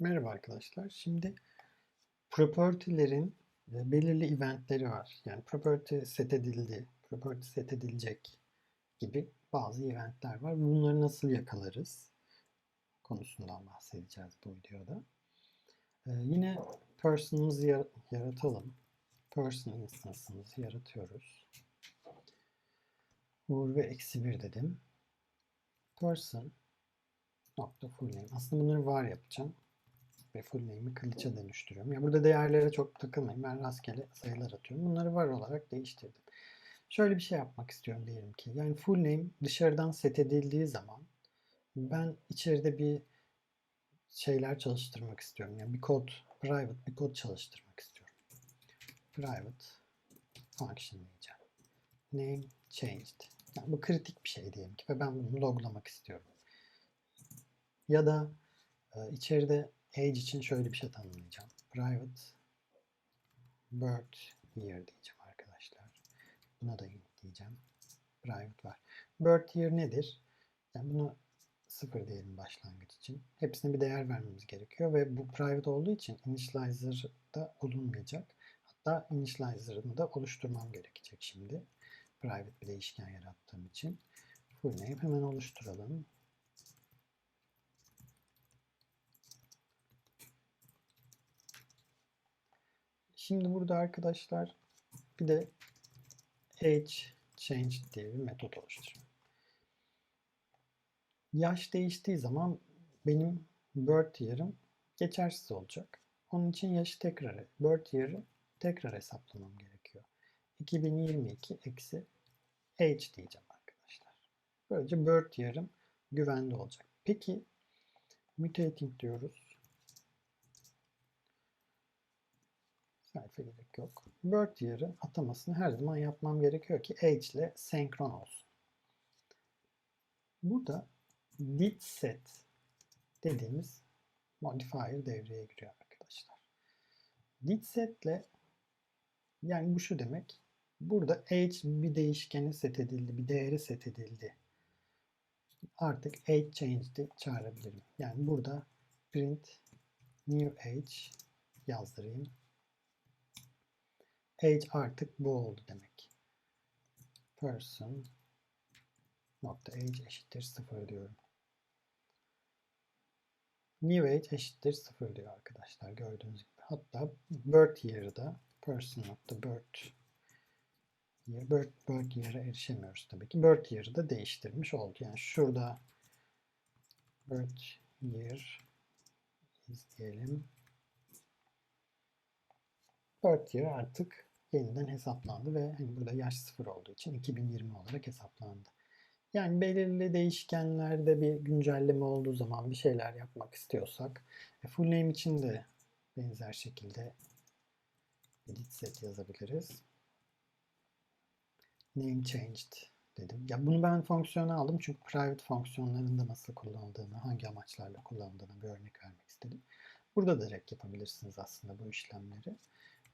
Merhaba arkadaşlar. Şimdi property'lerin e, belirli eventleri var. Yani property set edildi, property set edilecek gibi bazı eventler var. Bunları nasıl yakalarız konusundan bahsedeceğiz bu videoda. Ee, yine person'ımızı yar- yaratalım. Person instance'ımızı yaratıyoruz. Uğur ve eksi bir dedim. Person nokta full name. Aslında bunları var yapacağım ve full name'i kılıça dönüştürüyorum. Ya burada değerlere çok takılmayın. Ben rastgele sayılar atıyorum. Bunları var olarak değiştirdim. Şöyle bir şey yapmak istiyorum diyelim ki. Yani full name dışarıdan set edildiği zaman ben içeride bir şeyler çalıştırmak istiyorum. Yani bir kod, private bir kod çalıştırmak istiyorum. Private function diyeceğim. Name changed. Yani bu kritik bir şey diyelim ki ve ben bunu loglamak istiyorum. Ya da e, içeride age için şöyle bir şey tanımlayacağım. Private birth year diyeceğim arkadaşlar. Buna da int diyeceğim. Private var. Birth year nedir? Yani bunu sıfır diyelim başlangıç için. Hepsine bir değer vermemiz gerekiyor ve bu private olduğu için initializer'da olunmayacak. Hatta initializer'ını da oluşturmam gerekecek şimdi. Private bir değişken yarattığım için. Full name hemen oluşturalım. Şimdi burada arkadaşlar bir de age change diye bir metot oluşturuyorum. Yaş değiştiği zaman benim birth year'ım geçersiz olacak. Onun için yaşı tekrar, birth year'ı tekrar hesaplamam gerekiyor. 2022 eksi age diyeceğim arkadaşlar. Böylece birth year'ım güvende olacak. Peki mutating diyoruz. Sayfa gerek yok. Birth year'ı atamasını her zaman yapmam gerekiyor ki age ile senkron olsun. Burada did set dediğimiz modifier devreye giriyor arkadaşlar. Did set ile yani bu şu demek. Burada age bir değişkeni set edildi, bir değeri set edildi. Artık age changed'i çağırabilirim. Yani burada print new age yazdırayım. Age artık bu oldu demek. Person nokta age eşittir 0 diyorum. New age eşittir 0 diyor arkadaşlar gördüğünüz gibi. Hatta birth year'ı da person nokta birth year, birth, birth year'a erişemiyoruz tabii ki. Birth year'ı da değiştirmiş oldu. Yani şurada birth year izleyelim. Birth year artık yeniden hesaplandı ve hani burada yaş sıfır olduğu için 2020 olarak hesaplandı. Yani belirli değişkenlerde bir güncelleme olduğu zaman bir şeyler yapmak istiyorsak e, full name için de benzer şekilde edit set yazabiliriz. Name changed dedim. Ya bunu ben fonksiyona aldım çünkü private fonksiyonlarında nasıl kullanıldığını, hangi amaçlarla kullanıldığını bir örnek vermek istedim. Burada da direkt yapabilirsiniz aslında bu işlemleri.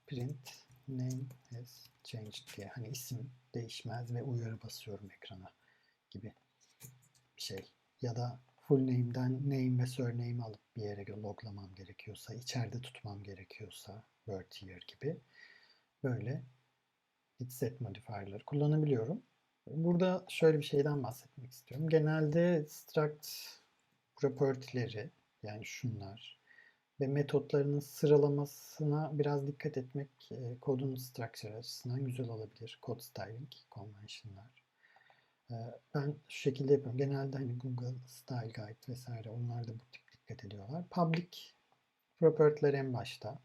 Print name has changed diye hani isim değişmez ve uyarı basıyorum ekrana gibi bir şey. Ya da full name'den name ve surname alıp bir yere loglamam gerekiyorsa, içeride tutmam gerekiyorsa birth year gibi böyle git set modifier'ları kullanabiliyorum. Burada şöyle bir şeyden bahsetmek istiyorum. Genelde struct property'leri yani şunlar ve metotlarının sıralamasına biraz dikkat etmek e, kodun structure açısından güzel olabilir. Code styling, convention'lar. E, ben şu şekilde yapıyorum. Genelde hani Google Style Guide vesaire onlar da bu tip dikkat ediyorlar. Public property'ler en başta.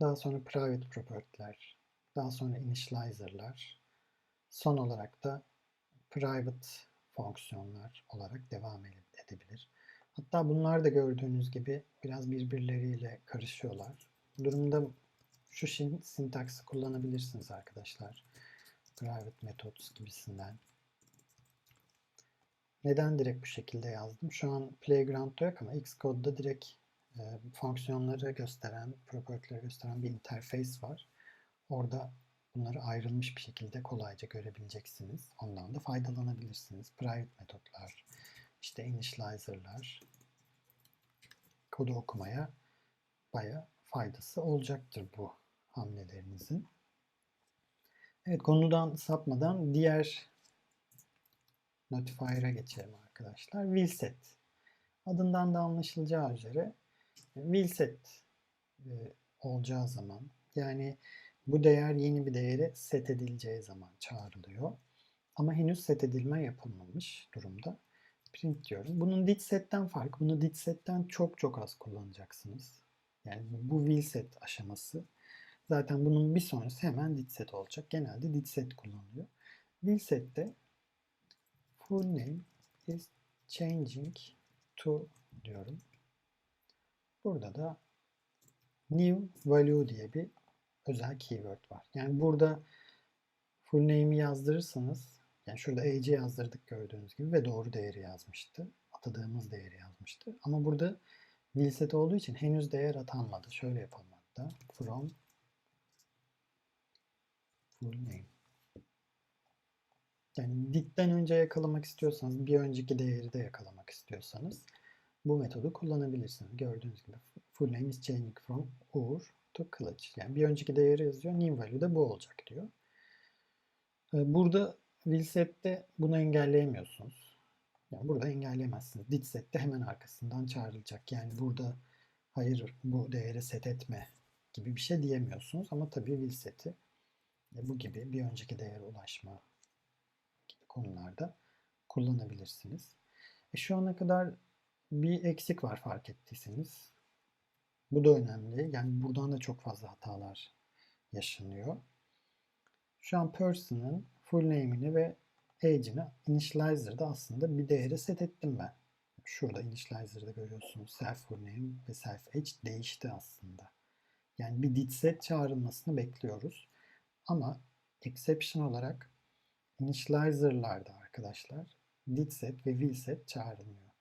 Daha sonra private property'ler. Daha sonra initializer'lar. Son olarak da private fonksiyonlar olarak devam edebilir. Hatta bunlar da gördüğünüz gibi biraz birbirleriyle karışıyorlar. Bu durumda şu sintaksı kullanabilirsiniz arkadaşlar. Private methods gibisinden. Neden direkt bu şekilde yazdım? Şu an Playground'da yok ama Xcode'da direkt e, fonksiyonları gösteren, property'leri gösteren bir interface var. Orada bunları ayrılmış bir şekilde kolayca görebileceksiniz. Ondan da faydalanabilirsiniz. Private metotlar, işte initializer'lar, kodu okumaya baya faydası olacaktır bu hamlelerinizin. Evet konudan sapmadan diğer notifier'a geçelim arkadaşlar. Will set. Adından da anlaşılacağı üzere will set e, olacağı zaman yani bu değer yeni bir değere set edileceği zaman çağrılıyor. Ama henüz set edilme yapılmamış durumda. Print diyorum. Bunun dit setten farkı. Bunu dit setten çok çok az kullanacaksınız. Yani bu will set aşaması. Zaten bunun bir sonrası hemen dit set olacak. Genelde dit set kullanılıyor. Will set'te full name is changing to diyorum. Burada da new value diye bir özel keyword var. Yani burada full name'i yazdırırsanız yani şurada age yazdırdık gördüğünüz gibi ve doğru değeri yazmıştı. Atadığımız değeri yazmıştı. Ama burada will set olduğu için henüz değer atanmadı. Şöyle yapalım hatta. From full name. Yani ditten önce yakalamak istiyorsanız, bir önceki değeri de yakalamak istiyorsanız bu metodu kullanabilirsiniz. Gördüğünüz gibi full name is changing from Uğur to Kılıç. Yani bir önceki değeri yazıyor. New value de bu olacak diyor. Ee, burada will set'te bunu engelleyemiyorsunuz. Yani burada engelleyemezsiniz. Dit set'te hemen arkasından çağrılacak. Yani burada hayır bu değeri set etme gibi bir şey diyemiyorsunuz. Ama tabii will set'i bu gibi bir önceki değere ulaşma gibi konularda kullanabilirsiniz. E şu ana kadar bir eksik var fark ettiyseniz. Bu da önemli. Yani buradan da çok fazla hatalar yaşanıyor. Şu an person'ın full name'ini ve age'ini initializer'da aslında bir değere set ettim ben. Şurada initializer'da görüyorsunuz self full name ve self age değişti aslında. Yani bir dit set çağrılmasını bekliyoruz. Ama exception olarak initializer'larda arkadaşlar dit set ve will set çağrılmıyor.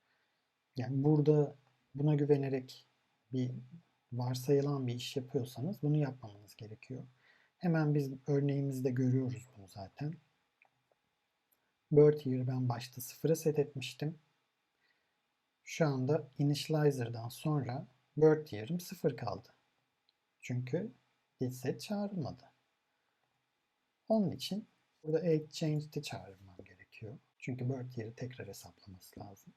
Yani burada buna güvenerek bir varsayılan bir iş yapıyorsanız bunu yapmamanız gerekiyor. Hemen biz örneğimizde görüyoruz bunu zaten. Birth year'ı ben başta sıfıra set etmiştim. Şu anda initializer'dan sonra birth year'ım sıfır kaldı. Çünkü did set çağrılmadı. Onun için burada age change'de çağırmam gerekiyor. Çünkü birth year'ı tekrar hesaplaması lazım.